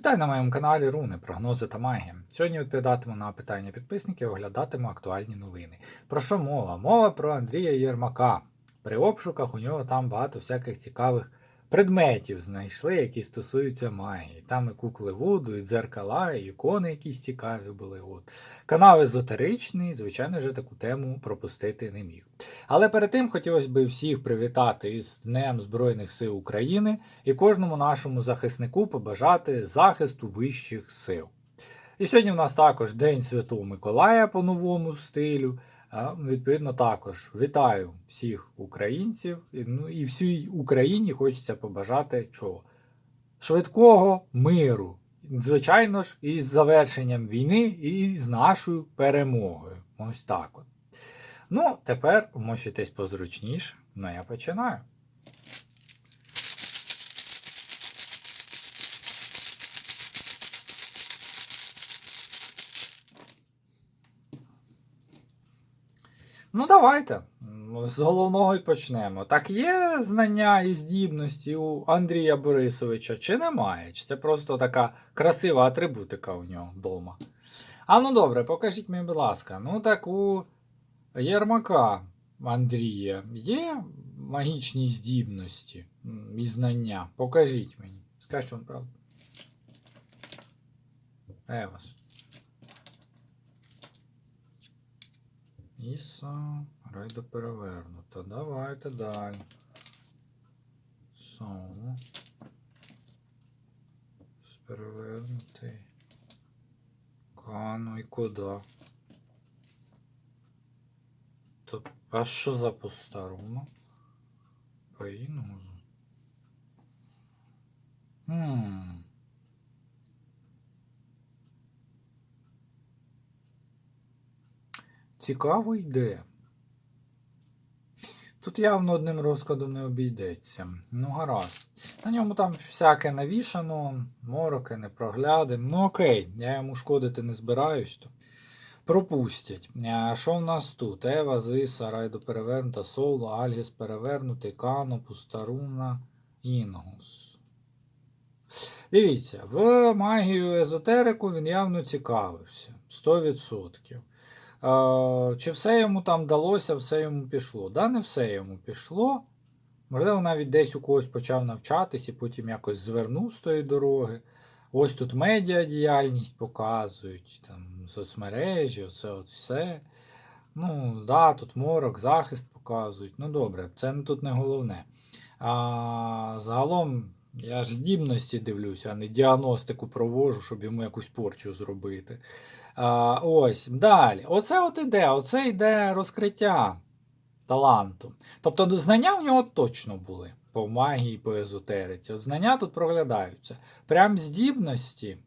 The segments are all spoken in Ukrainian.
Вітаю на моєму каналі Руни, прогнози та магія. Сьогодні відповідатиму на питання підписників, оглядатиму актуальні новини. Про що мова? Мова про Андрія Єрмака. При обшуках у нього там багато всяких цікавих предметів знайшли, які стосуються магії. Там і кукли Вуду, і дзеркала, і ікони якісь цікаві були. От. Канал езотеричний, звичайно, вже таку тему пропустити не міг. Але перед тим хотілося б всіх привітати із Днем Збройних сил України і кожному нашому захиснику побажати захисту вищих сил. І сьогодні в нас також День Святого Миколая по новому стилю. А, Відповідно, також вітаю всіх українців. Ну і всій Україні хочеться побажати чого? Швидкого миру. Звичайно ж, із завершенням війни і з нашою перемогою. Ось так от. Ну, тепер мочитесь позручніше. Ну, я починаю. Ну, давайте. З головного і почнемо. Так є знання і здібності у Андрія Борисовича, чи немає? Чи це просто така красива атрибутика у нього вдома? А ну добре, покажіть мені, будь ласка. Ну так у Єрмака Андрія є магічні здібності і знання. Покажіть мені. Скажіть вам правду. Евас. Іса, райдо перевернуто. Давайте далі. Соло. Перевернутий. Кану і куди? То, а що за постаруна? По інгузу. Хм. Цікаво йде. Тут явно одним розкладом не обійдеться. Ну, гаразд. На ньому там всяке навішано, мороки, непрогляди. Ну окей, я йому шкодити не збираюсь. То. Пропустять. А що в нас тут? Ева, Зиса, Райдо перевернута, Соло, Альгіс перевернутий, Кано, Пустаруна, Інгус. Дивіться, в магію езотерику він явно цікавився. 100%. Чи все йому там вдалося, все йому пішло? Да, не все йому пішло. Можливо, навіть десь у когось почав навчатись і потім якось звернув з тої дороги. Ось тут медіадіяльність показують, там соцмережі, оце от все. Ну, да, тут морок, захист показують. Ну добре, це тут не головне. А загалом я ж здібності дивлюся, а не діагностику провожу, щоб йому якусь порчу зробити. А, ось, далі. Оце от іде, оце йде розкриття таланту. Тобто знання у нього точно були по магії, по езотериці. От Знання тут проглядаються. Прям здібності.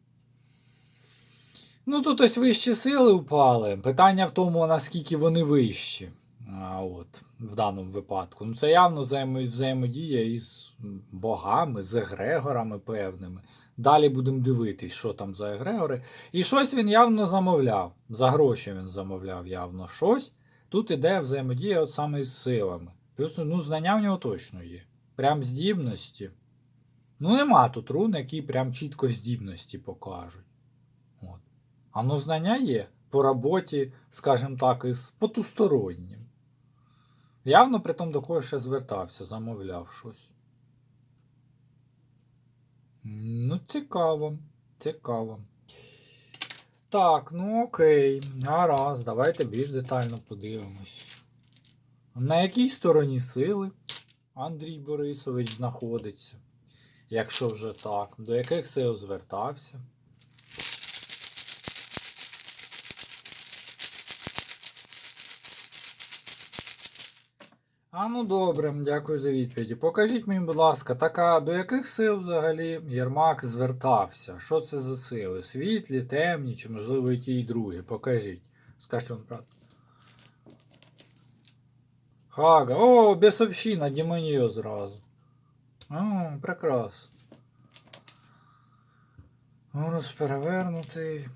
Ну, тут ось вищі сили впали. Питання в тому, наскільки вони вищі. А, от, в даному випадку. Ну, це явно взаємодія із богами, з егрегорами певними. Далі будемо дивитись, що там за егрегори. І щось він явно замовляв. За гроші він замовляв явно щось. Тут іде взаємодія от саме з силами. Плюс ну, знання в нього точно є. Прям здібності. Ну, нема тут рун, які прям чітко здібності покажуть. От. А ну знання є по роботі, скажімо так, із потустороннім. Явно при тому до когось ще звертався, замовляв щось. Ну, цікаво. Цікаво. Так, ну окей. Гаразд, давайте більш детально подивимось. На якій стороні сили Андрій Борисович знаходиться? Якщо вже так, до яких сил звертався? А ну добре, дякую за відповіді. Покажіть мені, будь ласка, така до яких сил взагалі Єрмак звертався? Що це за сили? Світлі, темні, чи можливо і ті, і другі? Покажіть. Скажіть вам правду. Хага. О, бісовщина, демоніо зразу. О, прекрасно. Урус перевернутий.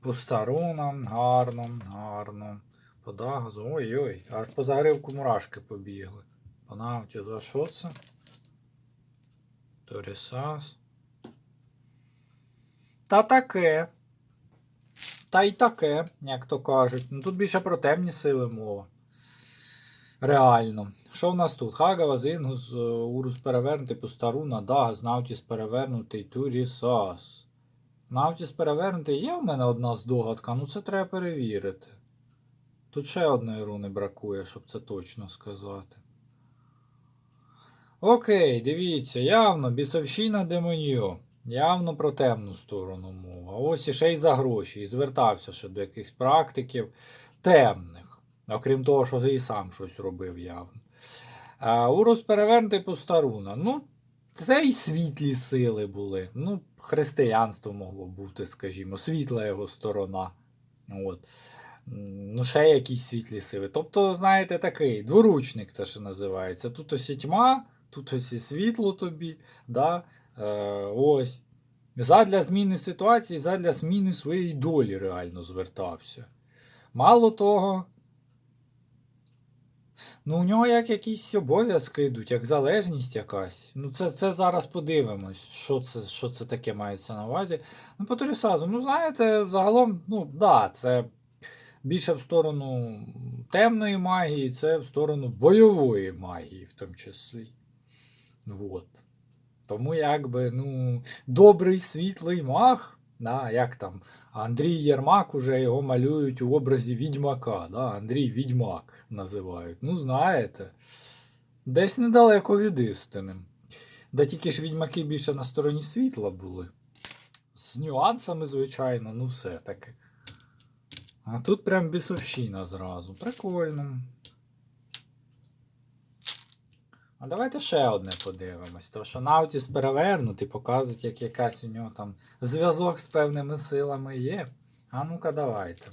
Пустарона, гарно, гарно. Подагазу. Ой-ой, аж по загривку мурашки побігли. Панавті, за що це? Торісас. Та таке. Та й таке, як то кажуть. Ну тут більше про темні сили мова. Реально. Що в нас тут? Хагава, Зінгус, е, Урус перевернутий, Пустаруна, Дагас, Навтіс перевернутий, Турісас. Навтіс перевернутий є в мене одна здогадка, ну це треба перевірити. Тут ще одної руни бракує, щоб це точно сказати. Окей, дивіться, явно бісовщина демонію. Явно про темну сторону мова. Ось і ще й за гроші. І звертався ще до якихось практиків темних. Окрім того, що і сам щось робив явно. А Урус перевернутий Пустаруна. Ну, це і світлі сили були. Ну, християнство могло бути, скажімо, світла його сторона. От. Ну, ще якісь світлі сили. Тобто, знаєте, такий дворучник, те, що називається. Тут ось і тьма, тут ось і світло тобі. Да? Е, ось. Задля зміни ситуації, задля зміни своєї долі реально звертався. Мало того, ну, у нього як якісь обов'язки йдуть, як залежність якась. Ну, це, це зараз подивимось, що це, що це таке мається на увазі. Ну, по Торісазу, ну, знаєте, загалом, ну, да, це більше в сторону темної магії, це в сторону бойової магії, в тому числі. Вот. Тому якби, ну, добрий світлий маг, да, як там, Андрій Єрмак уже його малюють у образі відьмака, да, Андрій Відьмак називають. Ну, знаєте, десь недалеко від істини. Да тільки ж відьмаки більше на стороні світла були. З нюансами, звичайно, ну все таки. А тут прям бісовщина зразу. Прикольно. А давайте ще одне подивимось. Тому що Наутіс перевернутий, показують, як якась у нього там зв'язок з певними силами є. А ну-ка, давайте.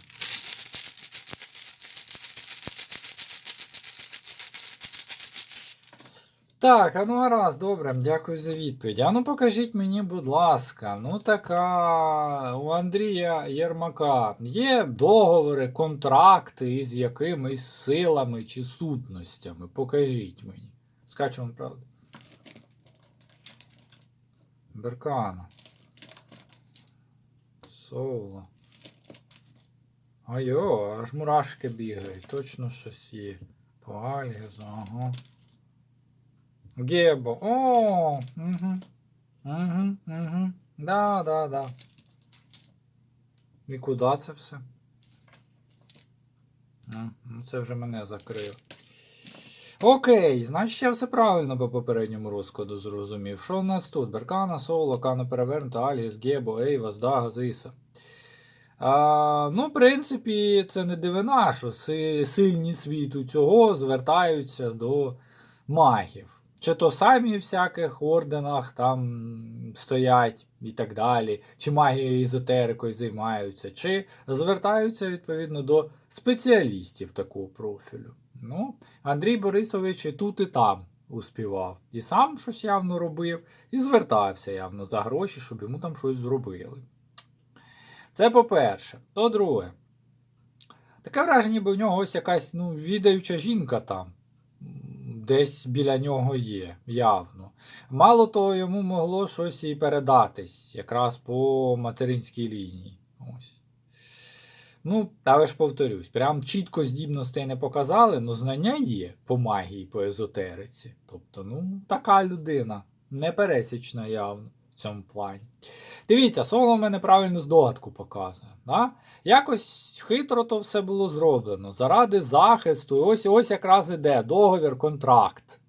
Так, а ну гаразд, добре, дякую за відповідь. А ну покажіть мені, будь ласка, ну така у Андрія Єрмака є договори, контракти із якимись силами чи сутностями. Покажіть мені. Скажу вам правду. Беркана. Соло. Айо, аж мурашки бігають. Точно щось є. По Альгезу, ага. Гебо. О, угу. Угу, угу. Да, да, да. І куди це все? Ну це вже мене закрив. Окей, значить я все правильно по попередньому розкладу зрозумів. Що в нас тут? Беркана, Соло, Кана перевернута, Аліс, Гебо, Ейвас, Дага, Зиса. А, ну, в принципі, це не дивина, що си- сильні світу цього звертаються до магів. Чи то самі всяких орденах там стоять і так далі, чи магією езотерикою займаються, чи звертаються відповідно до спеціалістів такого профілю. Ну, Андрій Борисович і тут, і там успівав. І сам щось явно робив, і звертався явно за гроші, щоб йому там щось зробили. Це по-перше. По-друге, таке враження, ніби в нього ось якась ну, відаюча жінка там. Десь біля нього є, явно. Мало того, йому могло щось і передатись, якраз по материнській лінії. Ось. Ну, але ж повторюсь, прям чітко здібностей не показали, але знання є по магії, по езотериці. Тобто, ну, така людина, непересічна явно в цьому плані. Дивіться, соло в мене правильну здогадку показує. Да? Якось хитро то все було зроблено. Заради захисту, ось ось якраз іде договір, контракт.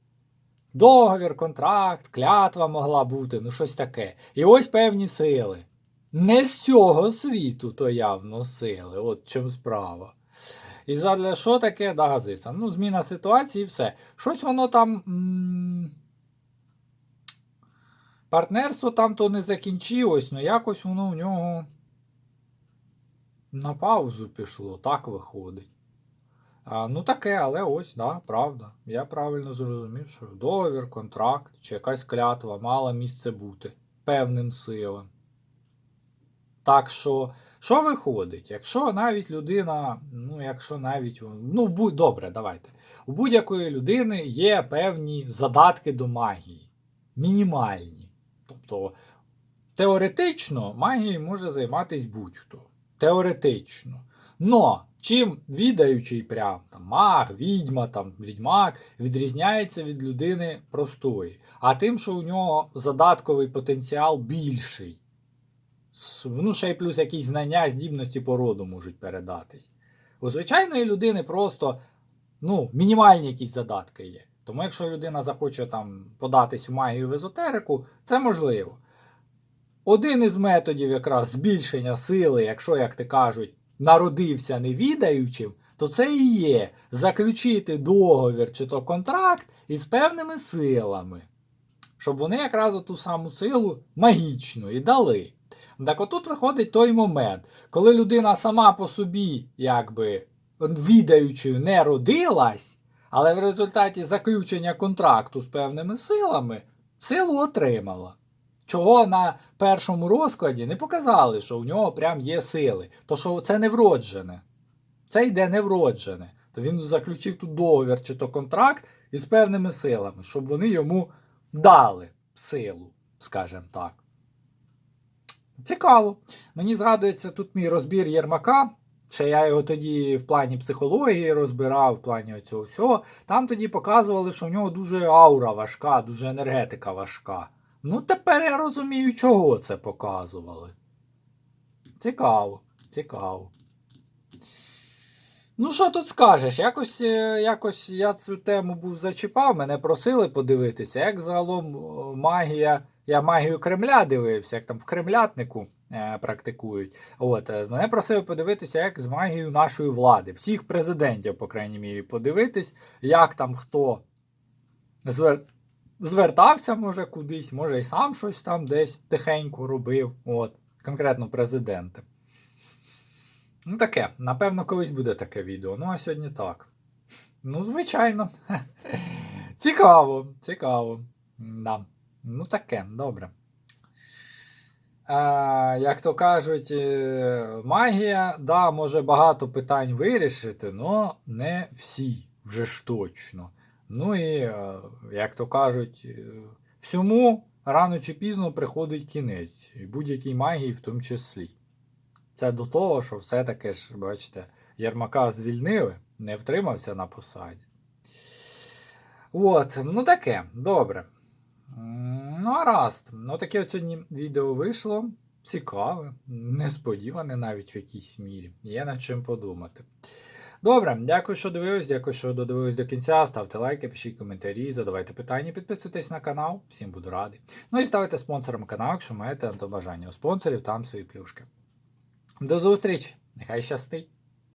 Договір, контракт, клятва могла бути, ну щось таке. І ось певні сили. Не з цього світу, то явно сили, от чому справа. І задля що таке Дагазиса? Ну, зміна ситуації і все. Щось воно там. М- партнерство там то не закінчилось, але якось воно в нього на паузу пішло, так виходить. А, ну таке, але ось, да, правда. Я правильно зрозумів, що договір, контракт чи якась клятва мала місце бути певним силам. Так що, що виходить? Якщо навіть людина, ну, якщо навіть, ну, будь, добре, давайте. У будь-якої людини є певні задатки до магії. Мінімальні. Тобто, теоретично магією може займатися будь-хто. Теоретично. Но чим відаючий прям там маг, відьма, там, відьмак відрізняється від людини простої, а тим, що у нього задатковий потенціал більший. Ну, ще й плюс якісь знання, здібності по роду можуть передатись. У звичайної людини просто ну, мінімальні якісь задатки є. Тому якщо людина захоче там податись в магію в езотерику, це можливо. Один із методів якраз збільшення сили, якщо, як ти кажуть, народився невідаючим, то це і є заключити договір чи то контракт із певними силами, щоб вони якраз ту саму силу магічну і дали. Так отут виходить той момент, коли людина сама по собі, якби відаючою не родилась, але в результаті заключення контракту з певними силами силу отримала. Чого на першому розкладі не показали, що у нього прям є сили. То що це не вроджене. Це йде не вроджене. То він заключив тут договір чи то контракт із певними силами, щоб вони йому дали силу, скажімо так. Цікаво. Мені згадується тут мій розбір Єрмака. Ще я його тоді в плані психології розбирав, в плані цього всього. Там тоді показували, що в нього дуже аура важка, дуже енергетика важка. Ну, тепер я розумію, чого це показували. Цікаво, цікаво. Ну, що тут скажеш? Якось, е, якось я цю тему був зачіпав, мене просили подивитися, як загалом магія. Я магію Кремля дивився, як там в Кремлятнику практикують. От, е, мене просили подивитися, як з магією нашої влади, всіх президентів, по крайній мірі, подивитись, як там хто звер... звертався, може, кудись, може, і сам щось там десь тихенько робив. От, конкретно президенти. Ну, таке, напевно, колись буде таке відео. Ну, а сьогодні так. Ну, звичайно. Цікаво, цікаво. Да. Ну, таке, добре. Е, як то кажуть, е, магія, да, може багато питань вирішити, але не всі вже ж точно. Ну і, е, як то кажуть, всьому рано чи пізно приходить кінець, і будь-якій магії в тому числі. Це до того, що все-таки ж, бачите, Єрмака звільнили, не втримався на посаді. От, ну таке, добре. Ну, гаразд. Ну, таке от сьогодні відео вийшло. Цікаве, несподіване навіть в якійсь мірі. Є над чим подумати. Добре, дякую, що дивились, дякую, що додивились до кінця. Ставте лайки, пишіть коментарі, задавайте питання, підписуйтесь на канал, всім буду радий. Ну і ставайте спонсором каналу, якщо маєте на то бажання. У спонсорів там свої плюшки. До зустрічі! Нехай щастить!